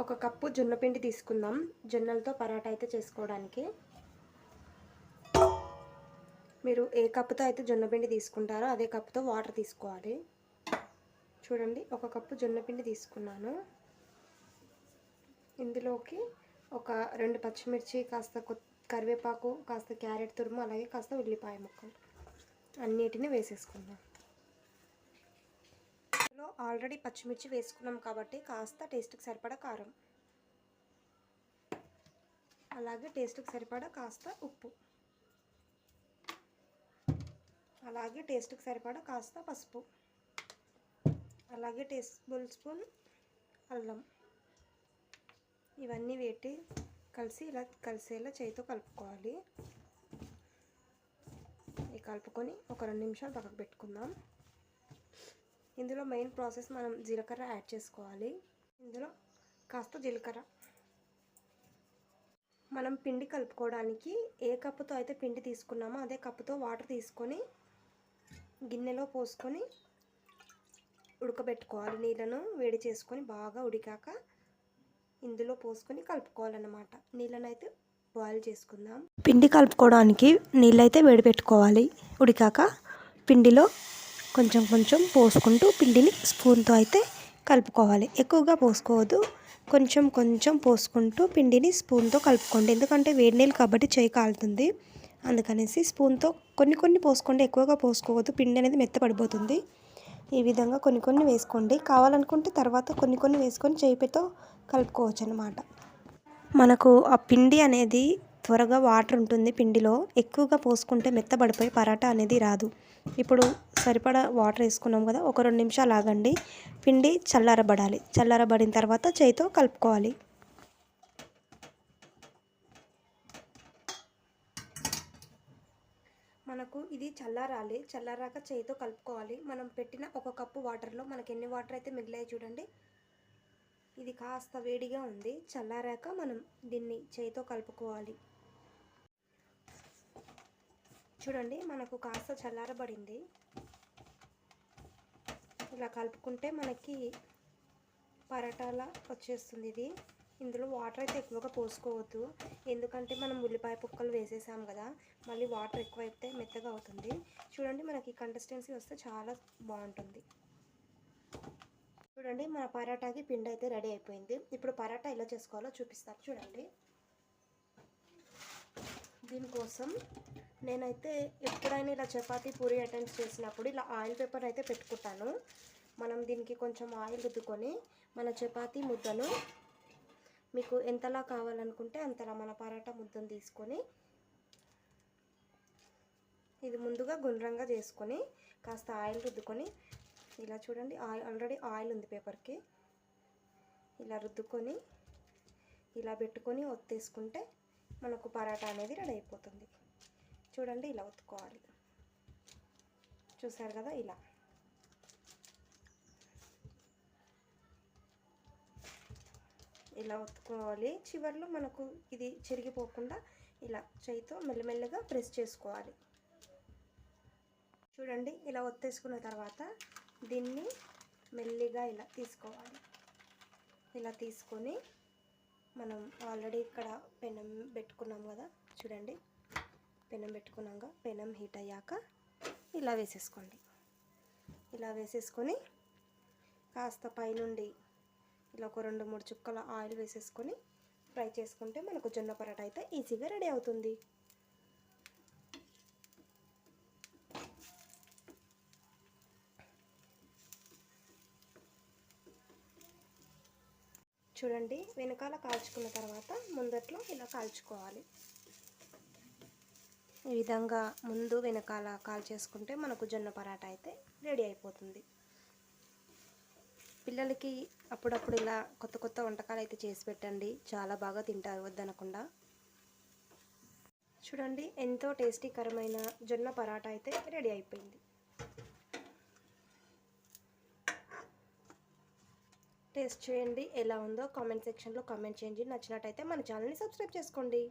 ఒక కప్పు జొన్నపిండి తీసుకుందాం. జొన్నలతో పరాటా అయితే చేసుకోవడానికి. మీరు ఏ కప్పుతో అయితే జొన్నపిండి తీసుకుంటారో అదే కప్పుతో వాటర్ తీసుకోవాలి. చూడండి ఒక కప్పు జొన్నపిండి తీసుకున్నాను. ఇందులోకి ఒక రెండు పచ్చిమిర్చి కాస్త కరివేపాకు కాస్త క్యారెట్ తురుము అలాగే కాస్త ఉల్లిపాయ ముక్కలు. అన్నిటిని వేసేసుకుందాం. ఆల్రెడీ పచ్చిమిర్చి వేసుకున్నాం కాబట్టి కాస్త టేస్ట్కి సరిపడా కారం. అలాగే టేస్ట్కి సరిపడా కాస్త ఉప్పు. అలాగే టేస్ట్కి సరిపడా కాస్త పసుపు. అలాగే టేస్టబుల్ స్పూన్ అల్లం. ఇవన్నీ వేటి కలిసి ఇలా కలిసేలా చేతితో కలుపుకోవాలి. కలుపుకొని ఒక రెండు నిమిషాలు పక్కకు పెట్టుకుందాం. ఇందులో మెయిన్ ప్రాసెస్ మనం జీలకర్ర యాడ్ చేసుకోవాలి. ఇందులో కాస్త జీలకర్ర. మనం పిండి కలుపుకోవడానికి ఏ కప్పుతో అయితే పిండి తీసుకున్నామో అదే కప్పుతో వాటర్ తీసుకొని గిన్నెలో పోసుకొని ఉడకబెట్టుకోవాలి. నీళ్ళను వేడి చేసుకొని బాగా ఉడికాక ఇందులో పోసుకొని కలుపుకోవాలన్నమాట. నీళ్ళనైతే బాయిల్ చేసుకుందాం. పిండి కలుపుకోవడానికి నీళ్ళైతే వేడి పెట్టుకోవాలి ఉడికాక పిండిలో కొంచెం కొంచెం పోసుకుంటూ పిండిని స్పూన్తో అయితే కలుపుకోవాలి. ఎక్కువగా పోసుకోవద్దు. కొంచెం కొంచెం పోసుకుంటూ పిండిని స్పూన్తో కలుపుకోండి. ఎందుకంటే వేడి నీళ్ళు కాబట్టి చేయి కాలుతుంది. అందుకనేసి స్పూన్తో కొన్ని కొన్ని పోసుకోండి. ఎక్కువగా పోసుకోవద్దు. పిండి అనేది మెత్తపడిపోతుంది ఈ విధంగా కొన్ని కొన్ని వేసుకోండి. కావాలనుకుంటే తర్వాత కొన్ని కొన్ని వేసుకొని చేయితో కలుపుకోవచ్చు అనమాట మనకు ఆ పిండి అనేది త్వరగా వాటర్ ఉంటుంది పిండిలో. ఎక్కువగా పోసుకుంటే మెత్తబడిపోయి పరాటా అనేది రాదు. ఇప్పుడు సరిపడా వాటర్ వేసుకున్నాం కదా ఒక రెండు నిమిషాలు ఆగండి. పిండి చల్లారబడాలి. చల్లారబడిన తర్వాత చేయితో కలుపుకోవాలి. మనకు ఇది చల్లారాలి. చల్లారాక చేయితో కలుపుకోవాలి. మనం పెట్టిన ఒక కప్పు వాటర్లో మనకి ఎన్ని వాటర్ అయితే మిగిలాయి చూడండి. ఇది కాస్త వేడిగా ఉంది. చల్లారాక మనం దీన్ని చేయితో కలుపుకోవాలి. చూడండి మనకు కాస్త చల్లారబడింది. ఇలా కలుపుకుంటే మనకి పరాటాలా వచ్చేస్తుంది ఇది. ఇందులో వాటర్ అయితే ఎక్కువగా పోసుకోవద్దు. ఎందుకంటే మనం ఉల్లిపాయ పుక్కలు వేసేసాం కదా మళ్ళీ వాటర్ ఎక్కువ అయితే మెత్తగా అవుతుంది. చూడండి మనకి కన్సిస్టెన్సీ వస్తే చాలా బాగుంటుంది. చూడండి మన పరాటాకి పిండి అయితే రెడీ అయిపోయింది. ఇప్పుడు పరాటా ఎలా చేసుకోవాలో చూపిస్తాను. చూడండి. దీనికోసం నేనైతే ఎప్పుడైనా ఇలా చపాతీ పూరి ఐటమ్స్ చేసినప్పుడు ఇలా ఆయిల్ పేపర్ అయితే పెట్టుకుంటాను. మనం దీనికి కొంచెం ఆయిల్ రుద్దుకొని మన చపాతీ ముద్దను మీకు ఎంతలా కావాలనుకుంటే అంతలా మన పరాటా ముద్దను తీసుకొని ఇది ముందుగా గుండ్రంగా చేసుకొని కాస్త ఆయిల్ రుద్దుకొని ఇలా చూడండి ఆయిల్ ఆల్రెడీ ఆయిల్ ఉంది పేపర్కి. ఇలా రుద్దుకొని ఇలా పెట్టుకొని ఒత్తేసుకుంటే మనకు పరాటా అనేది రెడీ అయిపోతుంది. చూడండి ఇలా ఒత్తుకోవాలి. చూసారు కదా ఇలా. ఇలా ఒత్తుకోవాలి. చివరిలో మనకు ఇది చిరిగిపోకుండా ఇలా చేయితో మెల్లమెల్లగా ప్రెస్ చేసుకోవాలి. చూడండి ఇలా ఒత్తేసుకున్న తర్వాత దీన్ని మెల్లిగా ఇలా తీసుకోవాలి. ఇలా తీసుకొని మనం ఆల్రెడీ ఇక్కడ పెనం పెట్టుకున్నాం కదా చూడండి. పెనం పెట్టుకున్నాక పెనం హీట్ అయ్యాక ఇలా వేసేసుకోండి. ఇలా వేసేసుకొని కాస్త పైనుండి ఇలా ఒక రెండు మూడు చుక్కల ఆయిల్ వేసేసుకొని ఫ్రై చేసుకుంటే మనకు జొన్న పరాటా అయితే ఈజీగా రెడీ అవుతుంది. చూడండి వెనకాల కాల్చుకున్న తర్వాత ముందట్లో ఇలా కాల్చుకోవాలి. ఈ విధంగా ముందు వెనకాల కాల్చేసుకుంటే మనకు జొన్న పరాటా అయితే రెడీ అయిపోతుంది. పిల్లలకి అప్పుడప్పుడు ఇలా కొత్త కొత్త వంటకాలు అయితే చేసి పెట్టండి. చాలా బాగా తింటారు వద్దనకుండా. చూడండి ఎంతో టేస్టీకరమైన జొన్న పరాటా అయితే రెడీ అయిపోయింది. టేస్ట్ చేయండి. ఎలా ఉందో కామెంట్ సెక్షన్లో కామెంట్ చేయండి. నచ్చినట్టయితే మన ఛానల్ని సబ్స్క్రైబ్ చేసుకోండి.